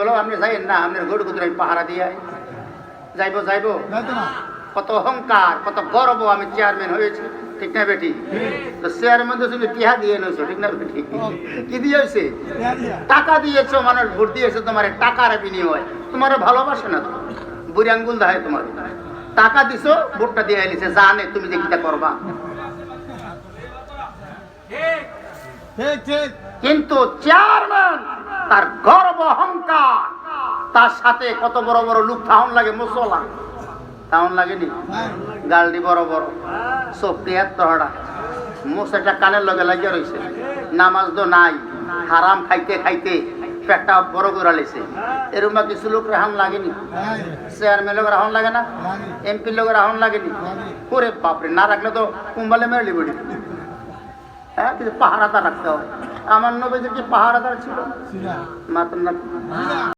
বলো আপনি যাই না আপনার গরু কুতুর আমি পাহারা দিয়ে আই। যাইবো। যাইবো কত অহংকার কত গর্ব আমি চেয়ারম্যান হয়েছি ঠিক না বেটি? তো চেয়ারের মধ্যে তুমি টিহা দিয়ে ঠিক না বেটি? কি দিয়েছে টাকা দিয়েছ মানুষ ভোট দিয়েছে তোমার টাকার বিনিময়। তোমার ভালোবাসে না তো বুড়ি আঙ্গুল দেয় তোমার টাকা দিছো ভোটটা দিয়ে এলিছে জানে তুমি যে কিটা করবা কিন্তু চেয়ারম্যান তার সাথে কত বড় বড় লুক থাউন লাগে মুসলা থাউন লাগেনি? গালডি বড় বড়। সবটি এত হড়া। মুসাটা কানের লগে লাগিয়ে রয়েছে নামাজ তো নাই হারাম খাইতে খাইতে পেটটা বড় করে লেছে। এরকম কিছু লোক রাহান লাগেনি? চেয়ারম্যান লোক রাহন লাগে না? এমপি লোক রাহন লাগেনি? লাগে ওরে বাপরে না রাখলে তো কুম্বালে মেরে লিবড়ি হ্যাঁ কিন্তু পাহারাদার রাখতে হবে। আমার নবীদের কি পাহারাদার ছিল? মাত্র না।